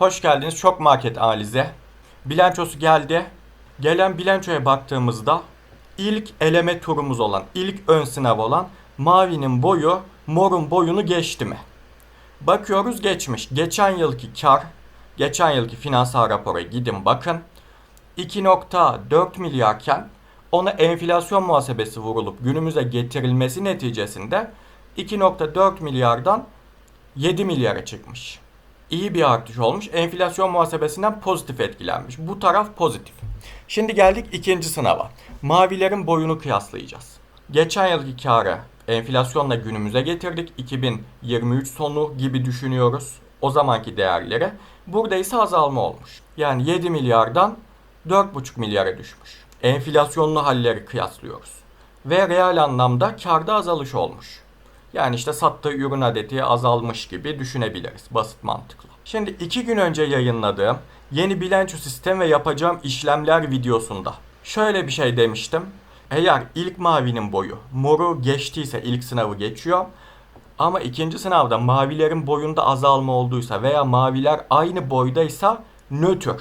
Hoş geldiniz Şok Market analize. Bilançosu geldi. Gelen bilançoya baktığımızda ilk eleme turumuz olan, ilk ön sınav olan mavinin boyu morun boyunu geçti mi? Bakıyoruz geçmiş. Geçen yılki kar, geçen yılki finansal rapora gidin bakın. 2.4 milyarken ona enflasyon muhasebesi vurulup günümüze getirilmesi neticesinde 2.4 milyardan 7 milyara çıkmış. İyi bir artış olmuş. Enflasyon muhasebesinden pozitif etkilenmiş. Bu taraf pozitif. Şimdi geldik ikinci sınava. Mavilerin boyunu kıyaslayacağız. Geçen yılki karı enflasyonla günümüze getirdik. 2023 sonu gibi düşünüyoruz. O zamanki değerleri. Burada ise azalma olmuş. Yani 7 milyardan 4,5 milyara düşmüş. Enflasyonlu halleri kıyaslıyoruz. Ve reel anlamda karda azalış olmuş. Yani işte sattığı ürün adeti azalmış gibi düşünebiliriz basit mantıkla. Şimdi iki gün önce yayınladığım yeni bilanço sistem ve yapacağım işlemler videosunda şöyle bir şey demiştim. Eğer ilk mavinin boyu moru geçtiyse ilk sınavı geçiyor. Ama ikinci sınavda mavilerin boyunda azalma olduysa veya maviler aynı boydaysa nötr.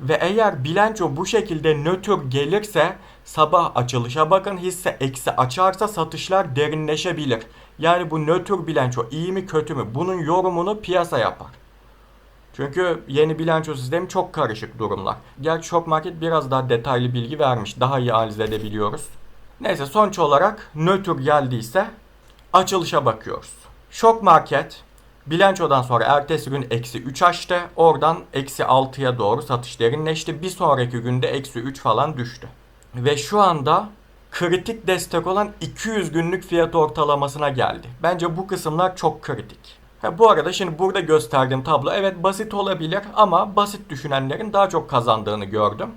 Ve eğer bilanço bu şekilde nötr gelirse sabah açılışa bakın hisse eksi açarsa satışlar derinleşebilir. Yani bu nötr bilanço iyi mi kötü mü bunun yorumunu piyasa yapar. Çünkü yeni bilanço sistemi çok karışık durumlar. Gerçi Şok Market biraz daha detaylı bilgi vermiş. Daha iyi analiz edebiliyoruz. Neyse sonuç olarak nötr geldiyse açılışa bakıyoruz. Şok Market bilançodan sonra ertesi gün eksi 3 açtı. Oradan eksi 6'ya doğru satış derinleşti. Bir sonraki günde eksi 3 falan düştü. Ve şu anda kritik destek olan 200 günlük fiyat ortalamasına geldi. Bence bu kısımlar çok kritik. Ha, bu arada şimdi burada gösterdiğim tablo evet basit olabilir ama basit düşünenlerin daha çok kazandığını gördüm.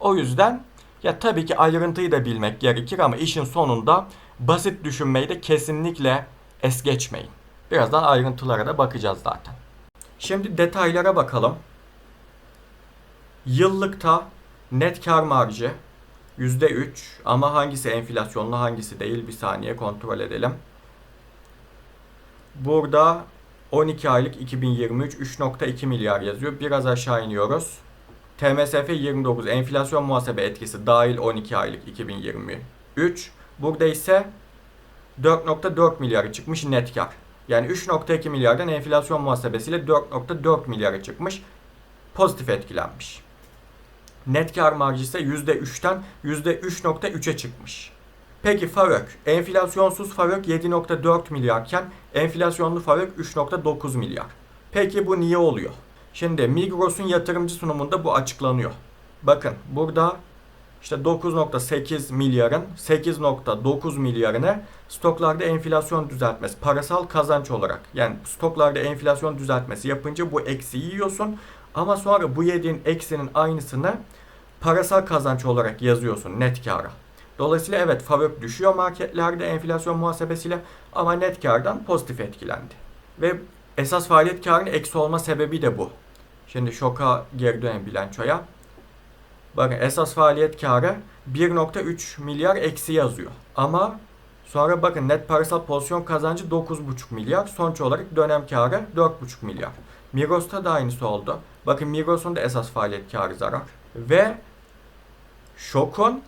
O yüzden ya tabii ki ayrıntıyı da bilmek gerekir ama işin sonunda basit düşünmeyi de kesinlikle es geçmeyin. Birazdan ayrıntılara da bakacağız zaten. Şimdi detaylara bakalım. Yıllıkta net kar marjı %3 ama hangisi enflasyonlu hangisi değil bir saniye kontrol edelim. Burada 12 aylık 2023 3.2 milyar yazıyor. Biraz aşağı iniyoruz. TMSF 29 enflasyon muhasebe etkisi dahil 12 aylık 2023. Burada ise 4.4 milyara çıkmış net kar. Yani 3.2 milyardan enflasyon muhasebesiyle 4.4 milyara çıkmış. Pozitif etkilenmiş. Net kar marjı ise %3'ten %3.3'e çıkmış. Peki FAVÖK. Enflasyonsuz FAVÖK 7.4 milyarken enflasyonlu FAVÖK 3.9 milyar. Peki bu niye oluyor? Şimdi Migros'un yatırımcı sunumunda bu açıklanıyor. Bakın burada işte 9.8 milyarın 8.9 milyarını stoklarda enflasyon düzeltmesi, parasal kazanç olarak yani stoklarda enflasyon düzeltmesi yapınca bu eksiği yiyorsun ama sonra bu yediğin eksinin aynısını parasal kazanç olarak yazıyorsun net kara. Dolayısıyla evet FAVÖK düşüyor marketlerde enflasyon muhasebesiyle ama net kardan pozitif etkilendi. Ve esas faaliyet karının eksi olma sebebi de bu. Şimdi şoka geri dönelim bilançoya. Bakın esas faaliyet karı 1.3 milyar eksi yazıyor. Ama sonra bakın net parasal pozisyon kazancı 9.5 milyar. Sonuç olarak dönem karı 4.5 milyar. Migros'ta da aynısı oldu. Bakın Migros'un da esas faaliyet karı zarar. Ve şokun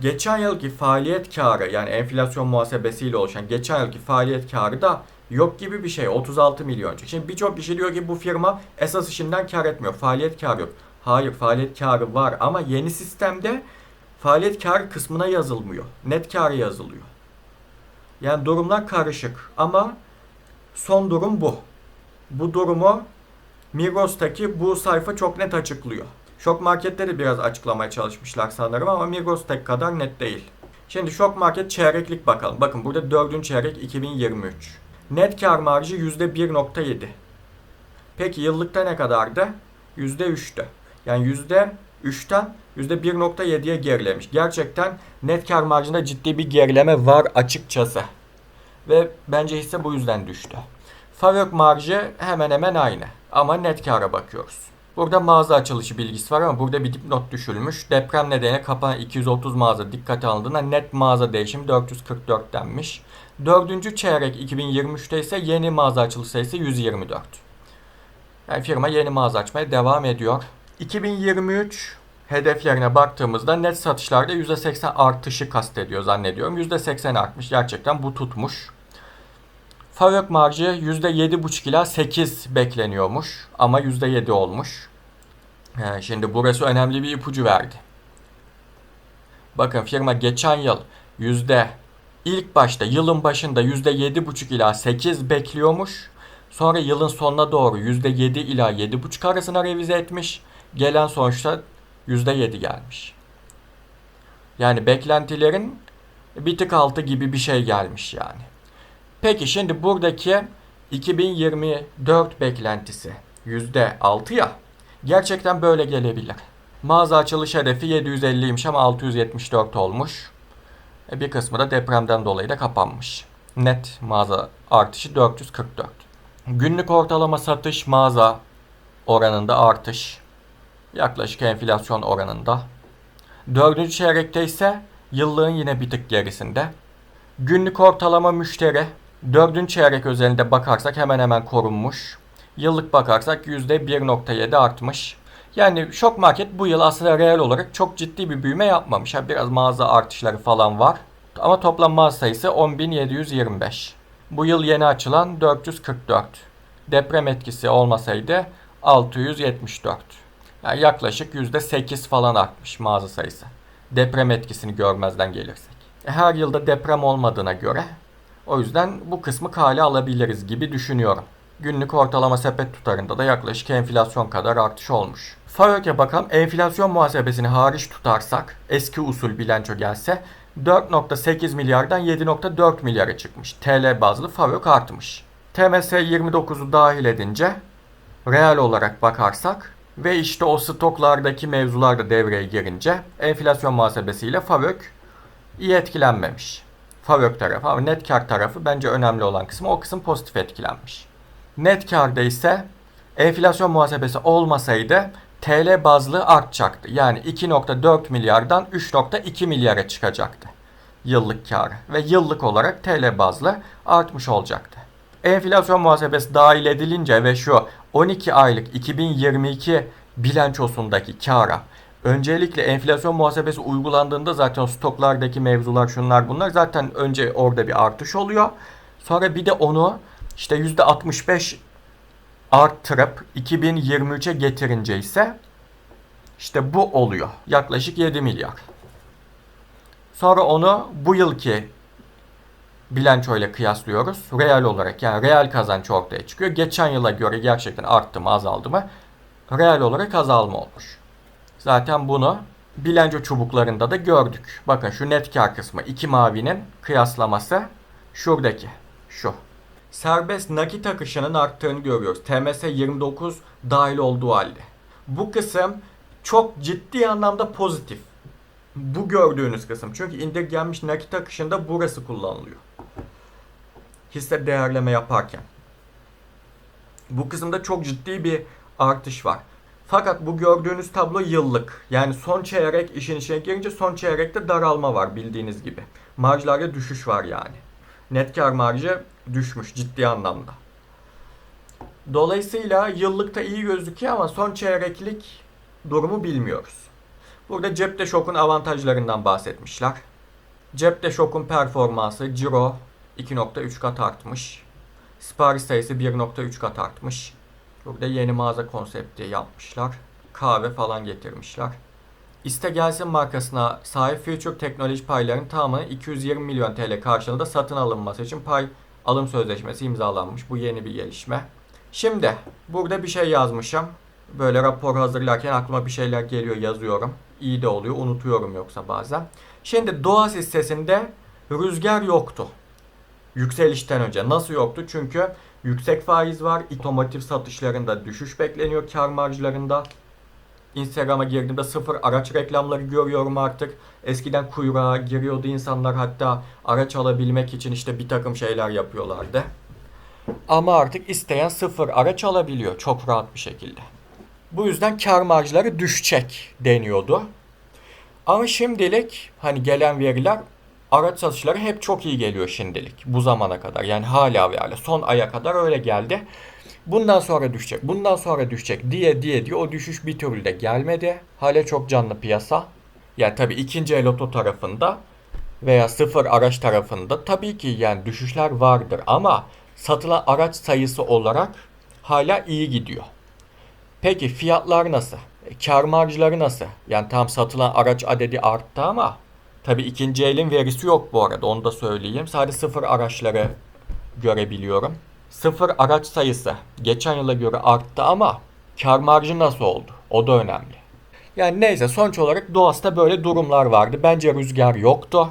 geçen yılki faaliyet karı yani enflasyon muhasebesiyle oluşan geçen yılki faaliyet karı da yok gibi bir şey 36 milyon. Şimdi birçok kişi diyor ki bu firma esas işinden kar etmiyor. Faaliyet karı yok. Hayır faaliyet karı var ama yeni sistemde faaliyet karı kısmına yazılmıyor. Net karı yazılıyor. Yani durumlar karışık ama son durum bu. Bu durumu Migros'taki bu sayfa çok net açıklıyor. Şok Market'te de biraz açıklamaya çalışmışlar sanırım ama Migros tek kadar net değil. Şimdi Şok Market çeyreklik bakalım. Bakın burada 4. çeyrek 2023. Net kar marjı %1.7. Peki yıllıkta ne kadardı? %3'tü. Yani %3'ten %1.7'ye gerilemiş. Gerçekten net kar marjında ciddi bir gerileme var açıkçası. Ve bence hisse bu yüzden düştü. Favök marjı hemen hemen aynı. Ama net kara bakıyoruz. Burada mağaza açılışı bilgisi var ama burada bir dipnot düşülmüş. Deprem nedeniyle kapanan 230 mağaza dikkate alındığında net mağaza değişimi 444 denmiş. Dördüncü çeyrek 2023'te ise yeni mağaza açılış sayısı 124. Yani firma yeni mağaza açmaya devam ediyor. 2023 hedeflerine baktığımızda net satışlarda %80 artışı kastediyor zannediyorum. %80 artmış. Gerçekten bu tutmuş. Fabrik marjı %7,5 ila 8 bekleniyormuş ama %7 olmuş. Ee, Şimdi burası önemli bir ipucu verdi. Bakın firma geçen yıl yüzde ilk başta yılın başında yüzde yedi buçuk ila 8 bekliyormuş. Sonra yılın sonuna doğru yüzde yedi ila yedi buçuk arasına revize etmiş. Gelen sonuçta yüzde yedi gelmiş. Yani beklentilerin bir tık altı gibi bir şey gelmiş yani. Peki şimdi buradaki 2024 beklentisi yüzde altı ya. Gerçekten böyle gelebilir. Mağaza açılış hedefi 750'ymiş ama 674 olmuş. E, Bir kısmı da depremden dolayı da kapanmış. Net mağaza artışı 444. Günlük ortalama satış mağaza oranında artış. Yaklaşık enflasyon oranında. Dördüncü çeyrekte ise yıllığın yine bir tık gerisinde. Günlük ortalama müşteri dördüncü çeyrek özelinde bakarsak hemen hemen korunmuş. Yıllık bakarsak %1.7 artmış. Yani şok market bu yıl aslında reel olarak çok ciddi bir büyüme yapmamış. Biraz mağaza artışları falan var. Ama toplam mağaza sayısı 10.725. Bu yıl yeni açılan 444. Deprem etkisi olmasaydı 674. Yani yaklaşık %8 falan artmış mağaza sayısı. Deprem etkisini görmezden gelirsek. E, Her yılda deprem olmadığına göre o yüzden bu kısmı kale alabiliriz gibi düşünüyorum. Günlük ortalama sepet tutarında da yaklaşık enflasyon kadar artış olmuş. FAVÖK'e bakalım enflasyon muhasebesini hariç tutarsak eski usul bilanço gelse 4.8 milyardan 7.4 milyara çıkmış. TL bazlı FAVÖK artmış. TMS 29'u dahil edince reel olarak bakarsak ve işte o stoklardaki mevzular da devreye girince enflasyon muhasebesiyle FAVÖK iyi etkilenmemiş. FAVÖK tarafı ama net kar tarafı bence önemli olan kısmı o kısım pozitif etkilenmiş. Net karda ise enflasyon muhasebesi olmasaydı TL bazlı artacaktı. Yani 2.4 milyardan 3.2 milyara çıkacaktı yıllık kar ve yıllık olarak TL bazlı artmış olacaktı. Enflasyon muhasebesi dahil edilince ve şu 12 aylık 2022 bilançosundaki kara öncelikle enflasyon muhasebesi uygulandığında zaten stoklardaki mevzular şunlar bunlar zaten önce orada bir artış oluyor. Sonra bir de onu işte %65 arttırıp 2023'e getirince ise işte bu oluyor. Yaklaşık 7 milyar. Sonra onu bu yılki bilançoyla kıyaslıyoruz. Reel olarak yani reel kazanç ortaya çıkıyor. Geçen yıla göre gerçekten arttı mı azaldı mı? Reel olarak azalma olmuş. Zaten bunu bilanço çubuklarında da gördük. Bakın şu net kar kısmı iki mavinin kıyaslaması şuradaki şu. Serbest nakit akışının arttığını görüyoruz. TMS 29 dahil olduğu halde. Bu kısım çok ciddi anlamda pozitif. Bu gördüğünüz kısım. Çünkü indirgenmiş nakit akışında burası kullanılıyor. Hisse değerleme yaparken. Bu kısımda çok ciddi bir artış var. Fakat bu gördüğünüz tablo yıllık. Yani son çeyrek işin içine girince son çeyrekte daralma var bildiğiniz gibi. Marjlarda düşüş var yani. Net kar marjı düşmüş ciddi anlamda. Dolayısıyla yıllıkta iyi gözüküyor ama son çeyreklik durumu bilmiyoruz. Burada cepte şokun avantajlarından bahsetmişler. Cepte şokun performansı ciro 2.3 kat artmış. Sipariş sayısı 1.3 kat artmış. Burada yeni mağaza konsepti yapmışlar. Kahve falan getirmişler. İste gelsin markasına sahip Future teknoloji paylarının tamamı 220 milyon TL karşılığında satın alınması için pay alım sözleşmesi imzalanmış. Bu yeni bir gelişme. Şimdi burada bir şey yazmışım. Böyle rapor hazırlarken aklıma bir şeyler geliyor yazıyorum. İyi de oluyor unutuyorum yoksa bazen. Şimdi Doğas hissesinde rüzgar yoktu. Yükselişten önce. Nasıl yoktu? Çünkü yüksek faiz var. İtomotiv satışlarında düşüş bekleniyor kar marjlarında. Instagram'a girdiğimde sıfır araç reklamları görüyorum artık. Eskiden kuyruğa giriyordu insanlar hatta araç alabilmek için işte bir takım şeyler yapıyorlardı. Ama artık isteyen sıfır araç alabiliyor çok rahat bir şekilde. Bu yüzden kar marjları düşecek deniyordu. Ama şimdilik hani gelen veriler araç satışları hep çok iyi geliyor şimdilik bu zamana kadar. Yani hala ve hala son aya kadar öyle geldi. Bundan sonra düşecek, bundan sonra düşecek diye diye diye o düşüş bir türlü de gelmedi. Hala çok canlı piyasa. Yani tabii ikinci el oto tarafında veya sıfır araç tarafında tabii ki yani düşüşler vardır ama satılan araç sayısı olarak hala iyi gidiyor. Peki fiyatlar nasıl? Kar marjları nasıl? Yani tam satılan araç adedi arttı ama tabii ikinci elin verisi yok bu arada onu da söyleyeyim. Sadece sıfır araçları görebiliyorum. Sıfır araç sayısı geçen yıla göre arttı ama kar marjı nasıl oldu? O da önemli. Yani neyse sonuç olarak Doğas'ta böyle durumlar vardı. Bence rüzgar yoktu.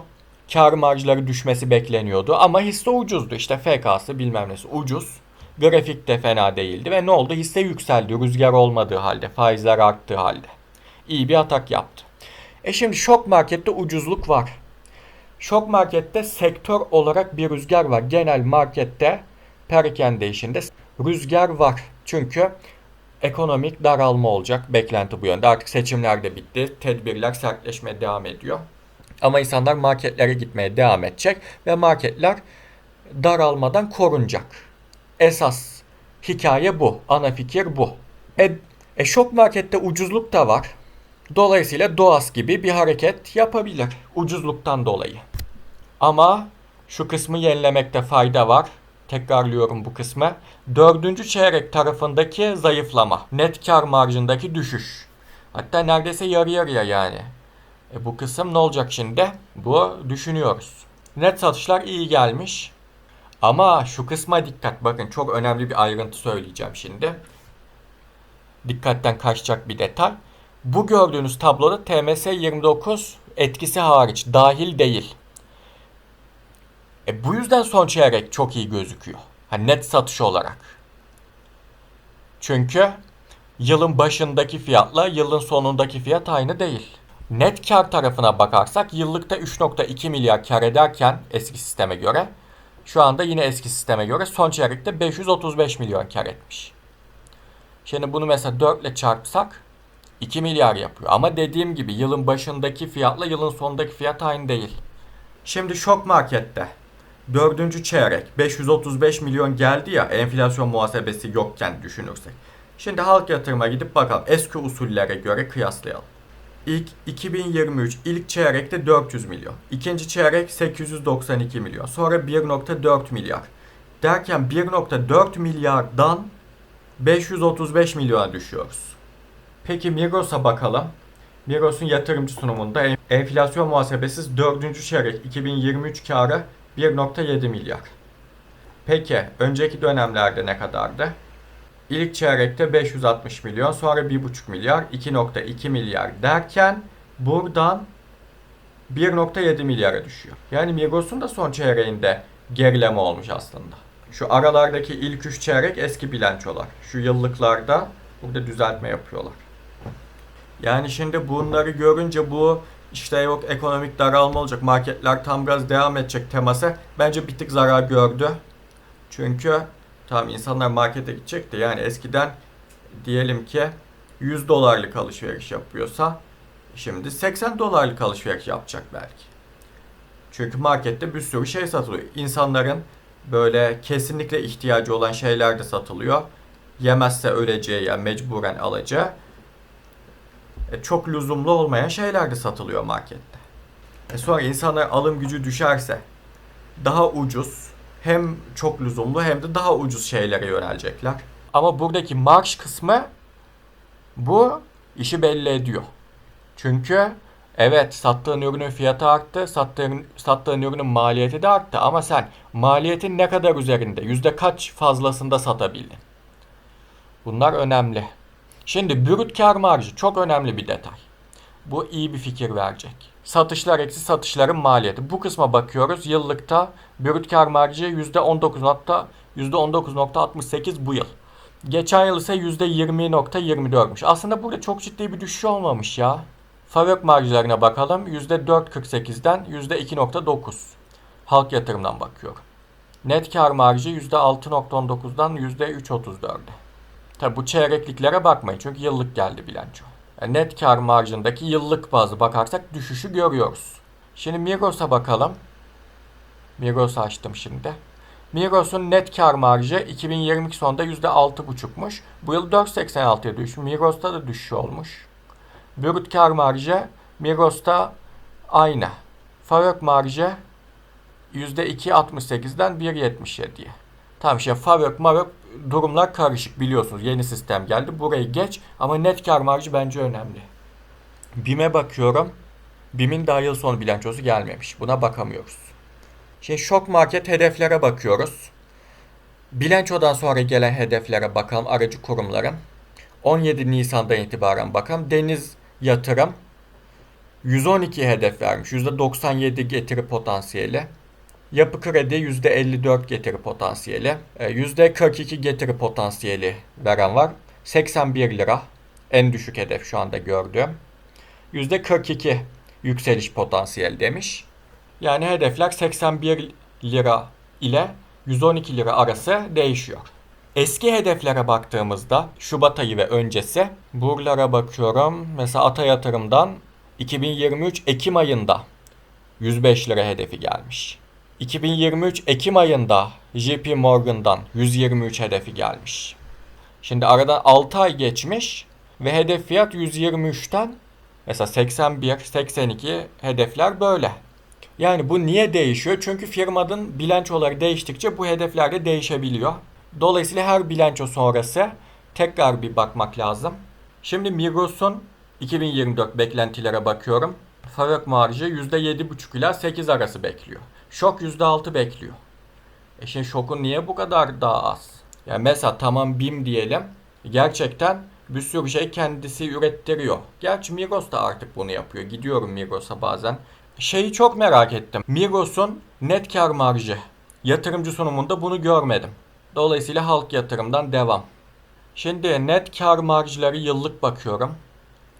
Kar marjları düşmesi bekleniyordu ama hisse ucuzdu. İşte FK'sı bilmem nesi ucuz. Grafik de fena değildi ve ne oldu? Hisse yükseldi rüzgar olmadığı halde, faizler arttığı halde. İyi bir atak yaptı. E şimdi şok markette ucuzluk var. Şok markette sektör olarak bir rüzgar var. Genel markette perakende işinde rüzgar var. Çünkü ekonomik daralma olacak. Beklenti bu yönde. Artık seçimler de bitti. Tedbirler sertleşmeye devam ediyor. Ama insanlar marketlere gitmeye devam edecek ve marketler daralmadan korunacak. Esas hikaye bu. Ana fikir bu. E, e şok markette ucuzluk da var. Dolayısıyla Doğas gibi bir hareket yapabilir ucuzluktan dolayı. Ama şu kısmı yenilemekte fayda var. Tekrarlıyorum bu kısmı. Dördüncü çeyrek tarafındaki zayıflama. Net kar marjındaki düşüş. Hatta neredeyse yarı yarıya yani. E bu kısım ne olacak şimdi? Bu düşünüyoruz. Net satışlar iyi gelmiş. Ama şu kısma dikkat. Bakın çok önemli bir ayrıntı söyleyeceğim şimdi. Dikkatten kaçacak bir detay. Bu gördüğünüz tabloda TMS 29 etkisi hariç dahil değil. E bu yüzden son çeyrek çok iyi gözüküyor. Hani net satış olarak. Çünkü yılın başındaki fiyatla yılın sonundaki fiyat aynı değil. Net kar tarafına bakarsak yıllıkta 3.2 milyar kar ederken eski sisteme göre şu anda yine eski sisteme göre son çeyrekte 535 milyon kar etmiş. Şimdi bunu mesela 4 ile çarpsak 2 milyar yapıyor. Ama dediğim gibi yılın başındaki fiyatla yılın sonundaki fiyat aynı değil. Şimdi şok markette dördüncü çeyrek 535 milyon geldi ya enflasyon muhasebesi yokken düşünürsek. Şimdi halk yatırıma gidip bakalım eski usullere göre kıyaslayalım. İlk 2023 ilk çeyrekte 400 milyon. ikinci çeyrek 892 milyon. Sonra 1.4 milyar. Derken 1.4 milyardan 535 milyona düşüyoruz. Peki Migros'a bakalım. Migros'un yatırımcı sunumunda enflasyon muhasebesiz 4. çeyrek 2023 karı 1.7 milyar. Peki önceki dönemlerde ne kadardı? İlk çeyrekte 560 milyon, sonra 1,5 milyar, 2.2 milyar derken buradan 1.7 milyara düşüyor. Yani Migros'un da son çeyreğinde gerileme olmuş aslında. Şu aralardaki ilk 3 çeyrek eski bilançolar. Şu yıllıklarda burada düzeltme yapıyorlar. Yani şimdi bunları görünce bu işte yok ekonomik daralma olacak, marketler tam gaz devam edecek teması bence bir tık zarar gördü. Çünkü Tamam insanlar markete gidecek de yani eskiden diyelim ki 100 dolarlık alışveriş yapıyorsa şimdi 80 dolarlık alışveriş yapacak belki. Çünkü markette bir sürü şey satılıyor. İnsanların böyle kesinlikle ihtiyacı olan şeyler de satılıyor. Yemezse öleceği yani mecburen alacağı. E, çok lüzumlu olmayan şeyler de satılıyor markette. E sonra insanlar alım gücü düşerse daha ucuz hem çok lüzumlu hem de daha ucuz şeylere yönelecekler. Ama buradaki marş kısmı bu işi belli ediyor. Çünkü evet sattığın ürünün fiyatı arttı, sattığın, sattığın ürünün maliyeti de arttı ama sen maliyetin ne kadar üzerinde, yüzde kaç fazlasında satabildin? Bunlar önemli. Şimdi brüt kar marjı çok önemli bir detay. Bu iyi bir fikir verecek. Satışlar eksi satışların maliyeti. Bu kısma bakıyoruz. Yıllıkta brüt kar marjı %19. %19.68 bu yıl. Geçen yıl ise %20.24'müş. Aslında burada çok ciddi bir düşüş olmamış ya. Fabrik marjlarına bakalım. %4.48'den %2.9. Halk yatırımdan bakıyorum. Net kar marjı %6.19'dan %3.34'e. Tabi bu çeyrekliklere bakmayın çünkü yıllık geldi bilanço. Yani net kar marjındaki yıllık bazı bakarsak düşüşü görüyoruz. Şimdi Migros'a bakalım. Migros'u açtım şimdi. Migros'un net kar marjı 2022 sonunda %6,5'muş. Bu yıl 4.86'ya düşmüş. Migros'ta da düşüş olmuş. Brüt kar marjı Migros'ta aynı. Favök marjı %2.68'den 1.77'ye. Tamam şimdi Favök Mavök durumlar karışık biliyorsunuz. Yeni sistem geldi. Burayı geç ama net kar marjı bence önemli. BİM'e bakıyorum. BİM'in daha yıl sonu bilançosu gelmemiş. Buna bakamıyoruz. Şimdi şok market hedeflere bakıyoruz. Bilançodan sonra gelen hedeflere bakalım aracı kurumların. 17 Nisan'dan itibaren bakalım. Deniz Yatırım 112 hedef vermiş. %97 getiri potansiyeli. Yapı kredi %54 getiri potansiyeli. %42 e, getiri potansiyeli veren var. 81 lira en düşük hedef şu anda gördüğüm. %42 yükseliş potansiyeli demiş. Yani hedefler 81 lira ile 112 lira arası değişiyor. Eski hedeflere baktığımızda Şubat ayı ve öncesi buralara bakıyorum. Mesela Ata Yatırım'dan 2023 Ekim ayında 105 lira hedefi gelmiş. 2023 Ekim ayında JP Morgan'dan 123 hedefi gelmiş. Şimdi aradan 6 ay geçmiş ve hedef fiyat 123'ten mesela 81, 82 hedefler böyle. Yani bu niye değişiyor? Çünkü firmanın bilançoları değiştikçe bu hedefler de değişebiliyor. Dolayısıyla her bilanço sonrası tekrar bir bakmak lazım. Şimdi Migros'un 2024 beklentilere bakıyorum. Favök marjı %7,5 ila 8 arası bekliyor. Şok %6 bekliyor. E şimdi şokun niye bu kadar daha az? Yani mesela tamam BİM diyelim. Gerçekten bir sürü şey kendisi ürettiriyor. Gerçi Migros da artık bunu yapıyor. Gidiyorum Migros'a bazen. Şeyi çok merak ettim. Migros'un net kar marjı. Yatırımcı sunumunda bunu görmedim. Dolayısıyla halk yatırımdan devam. Şimdi net kar marjları yıllık bakıyorum.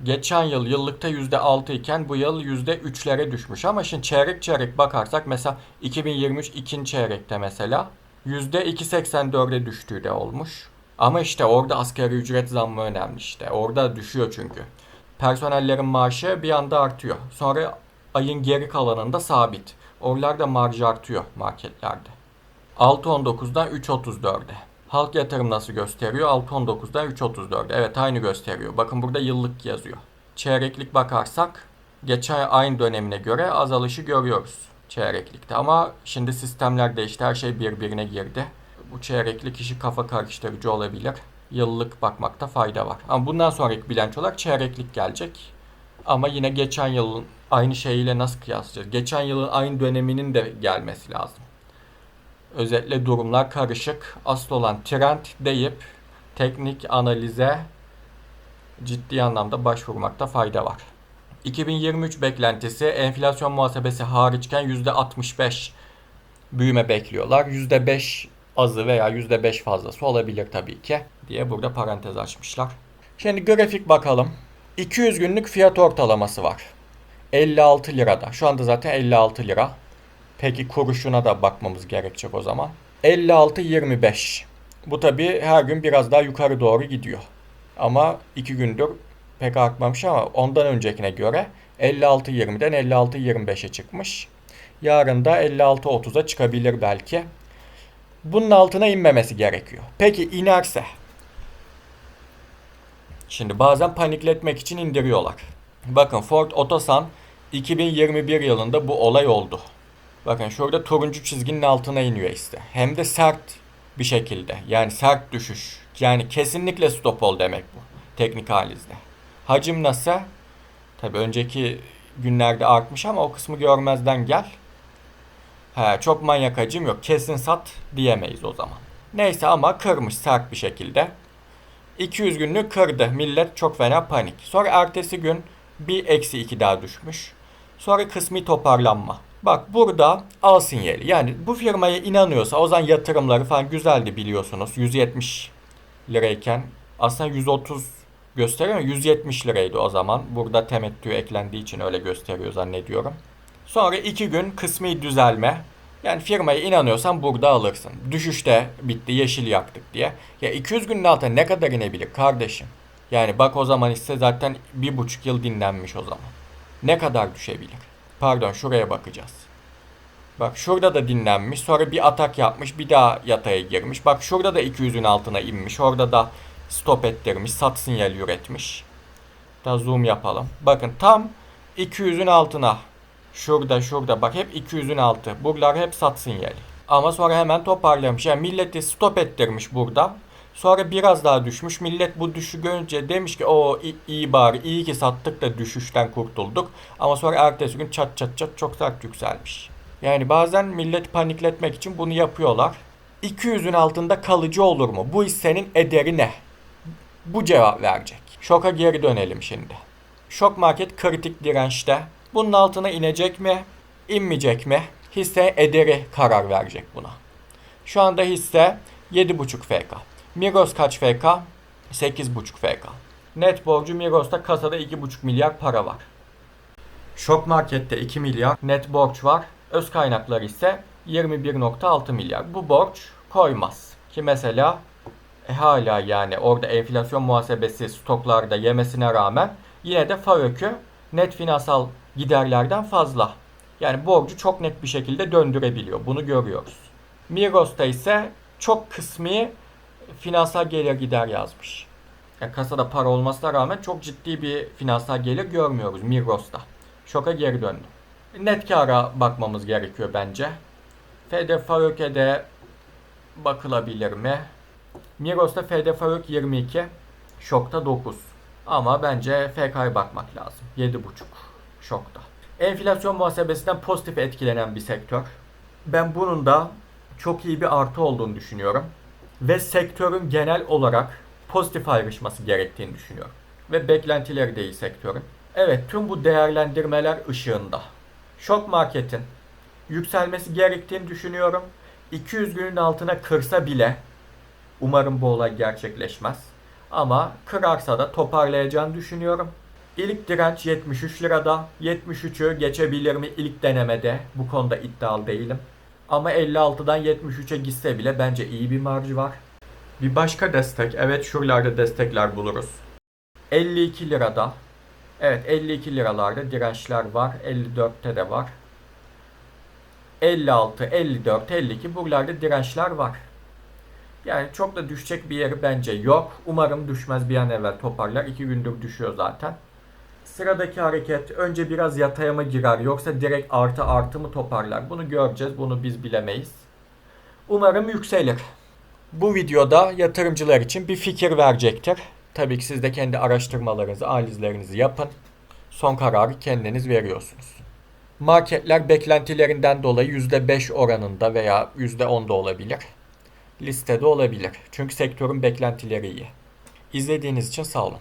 Geçen yıl yıllıkta %6 iken bu yıl %3'lere düşmüş. Ama şimdi çeyrek çeyrek bakarsak mesela 2023 ikinci çeyrekte mesela %2.84'e düştüğü de olmuş. Ama işte orada asgari ücret zammı önemli işte. Orada düşüyor çünkü. Personellerin maaşı bir anda artıyor. Sonra ayın geri kalanında sabit. Oralarda marj artıyor marketlerde. 6.19'dan 3.34'e. Halk yatırım nasıl gösteriyor? 6.19'dan 3.34. Evet aynı gösteriyor. Bakın burada yıllık yazıyor. Çeyreklik bakarsak geçen aynı dönemine göre azalışı görüyoruz çeyreklikte. Ama şimdi sistemler değişti. Her şey birbirine girdi. Bu çeyreklik işi kafa karıştırıcı olabilir. Yıllık bakmakta fayda var. Ama bundan sonraki bilançolar çeyreklik gelecek. Ama yine geçen yılın aynı şeyiyle nasıl kıyaslayacağız? Geçen yılın aynı döneminin de gelmesi lazım. Özetle durumlar karışık. Asıl olan trend deyip teknik analize ciddi anlamda başvurmakta fayda var. 2023 beklentisi enflasyon muhasebesi hariçken %65 büyüme bekliyorlar. %5 azı veya %5 fazlası olabilir tabii ki diye burada parantez açmışlar. Şimdi grafik bakalım. 200 günlük fiyat ortalaması var. 56 lirada. Şu anda zaten 56 lira. Peki kuruşuna da bakmamız gerekecek o zaman. 56.25. Bu tabi her gün biraz daha yukarı doğru gidiyor. Ama 2 gündür pek artmamış ama ondan öncekine göre 56.20'den 56.25'e çıkmış. Yarın da 56.30'a çıkabilir belki. Bunun altına inmemesi gerekiyor. Peki inerse? Şimdi bazen panikletmek için indiriyorlar. Bakın Ford Otosan 2021 yılında bu olay oldu. Bakın şurada turuncu çizginin altına iniyor işte. Hem de sert bir şekilde. Yani sert düşüş. Yani kesinlikle stop ol demek bu. Teknik halizde. Hacim nasıl? Tabi önceki günlerde artmış ama o kısmı görmezden gel. He, çok manyak hacim yok. Kesin sat diyemeyiz o zaman. Neyse ama kırmış sert bir şekilde. 200 günlük kırdı. Millet çok fena panik. Sonra ertesi gün bir eksi 2 daha düşmüş. Sonra kısmi toparlanma. Bak burada al sinyali. Yani bu firmaya inanıyorsa o zaman yatırımları falan güzeldi biliyorsunuz. 170 lirayken aslında 130 gösteriyor ama 170 liraydı o zaman. Burada temettü eklendiği için öyle gösteriyor zannediyorum. Sonra 2 gün kısmi düzelme. Yani firmaya inanıyorsan burada alırsın. Düşüşte bitti yeşil yaktık diye. Ya 200 günün altına ne kadar inebilir kardeşim? Yani bak o zaman ise zaten bir buçuk yıl dinlenmiş o zaman. Ne kadar düşebilir? Pardon şuraya bakacağız. Bak şurada da dinlenmiş. Sonra bir atak yapmış. Bir daha yataya girmiş. Bak şurada da 200'ün altına inmiş. Orada da stop ettirmiş. Sat sinyali üretmiş. Daha zoom yapalım. Bakın tam 200'ün altına. Şurada şurada bak hep 200'ün altı. Buralar hep sat sinyali. Ama sonra hemen toparlamış. Yani milleti stop ettirmiş burada. Sonra biraz daha düşmüş. Millet bu düşü görünce demiş ki o iyi bari iyi ki sattık da düşüşten kurtulduk. Ama sonra ertesi gün çat çat çat çok sert yükselmiş. Yani bazen millet panikletmek için bunu yapıyorlar. 200'ün altında kalıcı olur mu? Bu hissenin ederi ne? Bu cevap verecek. Şoka geri dönelim şimdi. Şok market kritik dirençte. Bunun altına inecek mi? İnmeyecek mi? Hisse ederi karar verecek buna. Şu anda hisse 7.5 FK. Migros kaç FK? 8.5 FK. Net borcu Migros'ta kasada 2.5 milyar para var. Şok markette 2 milyar net borç var. Öz kaynaklar ise 21.6 milyar. Bu borç koymaz. Ki mesela e, hala yani orada enflasyon muhasebesi stoklarda yemesine rağmen yine de FAVÖK'ü net finansal giderlerden fazla. Yani borcu çok net bir şekilde döndürebiliyor. Bunu görüyoruz. Migros'ta ise çok kısmi finansal gelir gider yazmış. Yani kasada para olmasına rağmen çok ciddi bir finansal gelir görmüyoruz Migros'ta. Şoka geri döndü. Net kara bakmamız gerekiyor bence. FD Faröke'de bakılabilir mi? Migros'ta FD Farök 22, Şok'ta 9. Ama bence FK'ya bakmak lazım. 7.5 Şok'ta. Enflasyon muhasebesinden pozitif etkilenen bir sektör. Ben bunun da çok iyi bir artı olduğunu düşünüyorum. Ve sektörün genel olarak pozitif ayrışması gerektiğini düşünüyorum. Ve beklentileri de iyi sektörün. Evet tüm bu değerlendirmeler ışığında şok marketin yükselmesi gerektiğini düşünüyorum. 200 günün altına kırsa bile umarım bu olay gerçekleşmez. Ama kırarsa da toparlayacağını düşünüyorum. İlk direnç 73 lirada. 73'ü geçebilir mi ilk denemede? Bu konuda iddialı değilim. Ama 56'dan 73'e gitse bile bence iyi bir marjı var. Bir başka destek. Evet şuralarda destekler buluruz. 52 lirada. Evet 52 liralarda dirençler var. 54'te de var. 56, 54, 52 buralarda dirençler var. Yani çok da düşecek bir yeri bence yok. Umarım düşmez bir an evvel toparlar. 2 gündür düşüyor zaten. Sıradaki hareket önce biraz yataya mı girer yoksa direkt artı artı mı toparlar? Bunu göreceğiz. Bunu biz bilemeyiz. Umarım yükselir. Bu videoda yatırımcılar için bir fikir verecektir. Tabii ki siz de kendi araştırmalarınızı, analizlerinizi yapın. Son kararı kendiniz veriyorsunuz. Marketler beklentilerinden dolayı %5 oranında veya %10'da olabilir. Listede olabilir. Çünkü sektörün beklentileri iyi. İzlediğiniz için sağ olun.